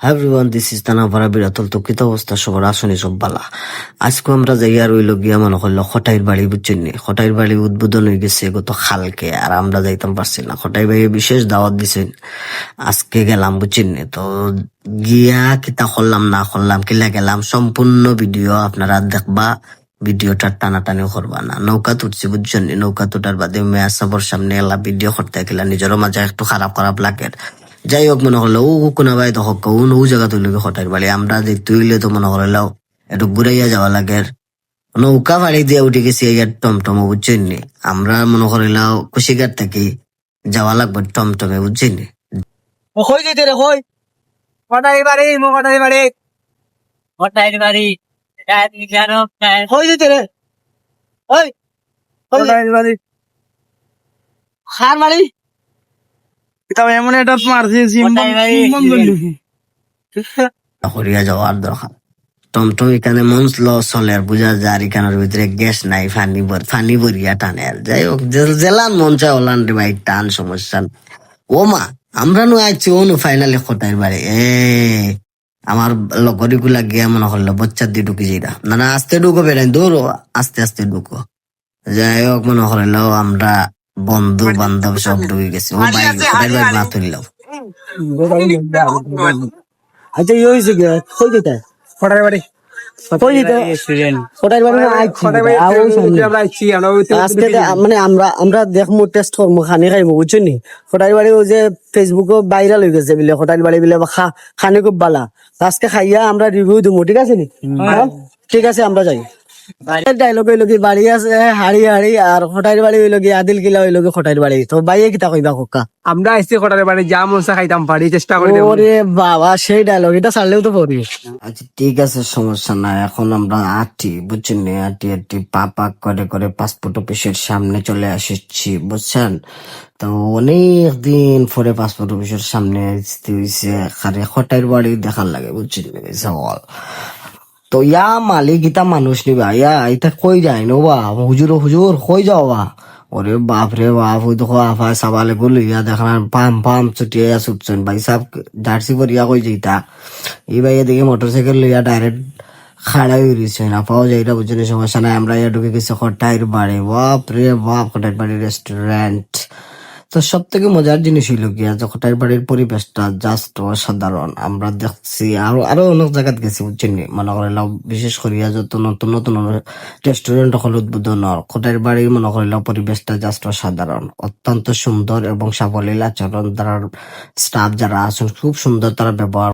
হ্যাঁ everyone this is তানাভারা বিরাতল তো কিতা অবস্থা সবার আসনি সব বালা আজকে আমরা যাই আর ওইলো গিয়া মনে করল খটাইর বাড়ি বুঝছেন খটাইর বাড়ি উদ্বোধন হয়ে গেছে গত খালকে আর আমরা যাইতাম পারছি না খটাই ভাই বিশেষ দাওয়াত দিছেন আজকে গেলাম বুঝছেন তো গিয়া কিতা করলাম না করলাম কিলা গেলাম সম্পূর্ণ ভিডিও আপনারা দেখবা ভিডিওটা টানাটানি করবা না নৌকা তুটছি বুঝছেন নৌকা তুটার বাদে মেয়া সবর সামনে এলা ভিডিও করতে গেলা নিজেরও মাঝে একটু খারাপ খারাপ লাগে যাই হোক মনে করল ও কোনো ভাই তো হক ও ও জায়গা তুই হঠাৎ বাড়ি। আমরা যে তুইলে তো মনে করল একটু ঘুরাইয়া যাওয়া লাগে। নৌকা বাড়ি দিয়ে উঠে গেছি এই টমটম বুঝছেন নি? আমরা মনে করিলাম কুশিঘাট থেকে যাওয়া লাগবে টমটমে বুঝছেন কই যেতে রে কই? কটাই বাড়ি মো কটাই বাড়ি। কোথায় বাড়ি। জানো কই যেতে রে? ওই কটাই বাড়ি। খার বাড়ি? এটা এমন একটা মারছে হরিয়া যাওয়ার দরকার। টমটম এখানে মঞ্চ বুঝা যায় আর এখানের ভিতরে গ্যাস নাই ফানি ফানি ভরিয়া টানে আর। যাই হোক জেলান মন চায় ওলান রে ভাই টান সমস্যা ও মা আমরা নু আইছি ও নু ফাইনালি খোটাই বাড়ি। এ আমার লগরি গুলা গিয়া মনে করল বাচ্চার দিয়ে ঢুকে যাইরা না না আস্তে ঢুকো বেড়াই দৌড়ো আস্তে আস্তে ঢুকো। যাই হোক মনে করল আমরা বন্ধু বান্ধব সব ঢুকে গেছি। ও ভাই খোটাই বাড়ি না তুললাম আচ্ছা ইয়ে হয়েছে গে কই যেতে? কটাই বাড়ি। কই যেতে? রেস্টুরেন্ট কটাই বাড়ি আইছি আও সামনে। আজকে দে- মানে আমরা আমরা দেখমু টেস্ট করমু খানি খাইমু বুঝছেন নি? খটাই বাড়ি যে ফেসবুকে ভাইরাল হয়ে গেছে বিলে খটাই বাড়ি বিলে খা খানি খুব বালা। আজকে খাইয়া আমরা রিভিউ দিমু ঠিক আছে নি? হ্যাঁ? ঠিক আছে আমরা যাই। ডায়লগ হইল কি বাড়ি আছে হাড়ি হাড়ি আর খটাইর বাড়ি হইল কি আদিল কিলা হইল কি খটাইর বাড়ি। তো বাইয়ে কিতা কইবা কক্কা আমরা আইসি কটারে বাড়ি যা মনসা খাইতাম পারি চেষ্টা করি ওরে বাবা সেই ডায়লগ এটা ছাড়লেও তো পড়ি। আচ্ছা ঠিক আছে সমস্যা নাই। এখন আমরা আটি বুঝছেন আটি আটি পা করে করে পাসপোর্ট অফিসের সামনে চলে আসছি বুঝছেন? তো অনেক দিন পরে পাসপোর্ট অফিসের সামনে আসতে হইছে। খারে খটাইর বাড়ি দেখার লাগে বুঝছেন তো ইয়া মালিক, ইতা মানুষ নিবা, ইয়া ইতা কই যায় নো বা হুজুর হুজুর, কই যাও বা? ওরে বাপ রে বাপ, ওই দেখো আফা সাবালে গুলি, ইয়া দেখান পাম পাম ছুটিয়া ছুটছেন ভাই সাহেব জার্সি পরিয়া কই যাইতা। এই ভাই এদিকে মোটরসাইকেল লইয়া ডাইরেক্ট খাড়াই রয়েছে না পাওয়া যায় এটা বুঝছেন সমস্যা নাই, আমরা ইয়া ঢুকে গেছি খটাইর বাড়ি বাপ রে বাপ খটাইর বাড়ি রেস্টুরেন্ট তো সব থেকে মজার জিনিস হইল গিয়া যে খটাইর বাড়ির পরিবেশটা জাস্ট অসাধারণ, আমরা দেখছি আরও আরও অনেক জায়গাত গেছি বুঝছেন? মনে করিল বিশেষ করিয়া যত নতুন নতুন রেস্টুরেন্ট হল উদ্বোধন খটাইর বাড়ির মনে করিল পরিবেশটা জাস্ট অসাধারণ, অত্যন্ত সুন্দর এবং সাবলীল আচরণ তার স্টাফ যারা আছেন, খুব সুন্দর তারা ব্যবহার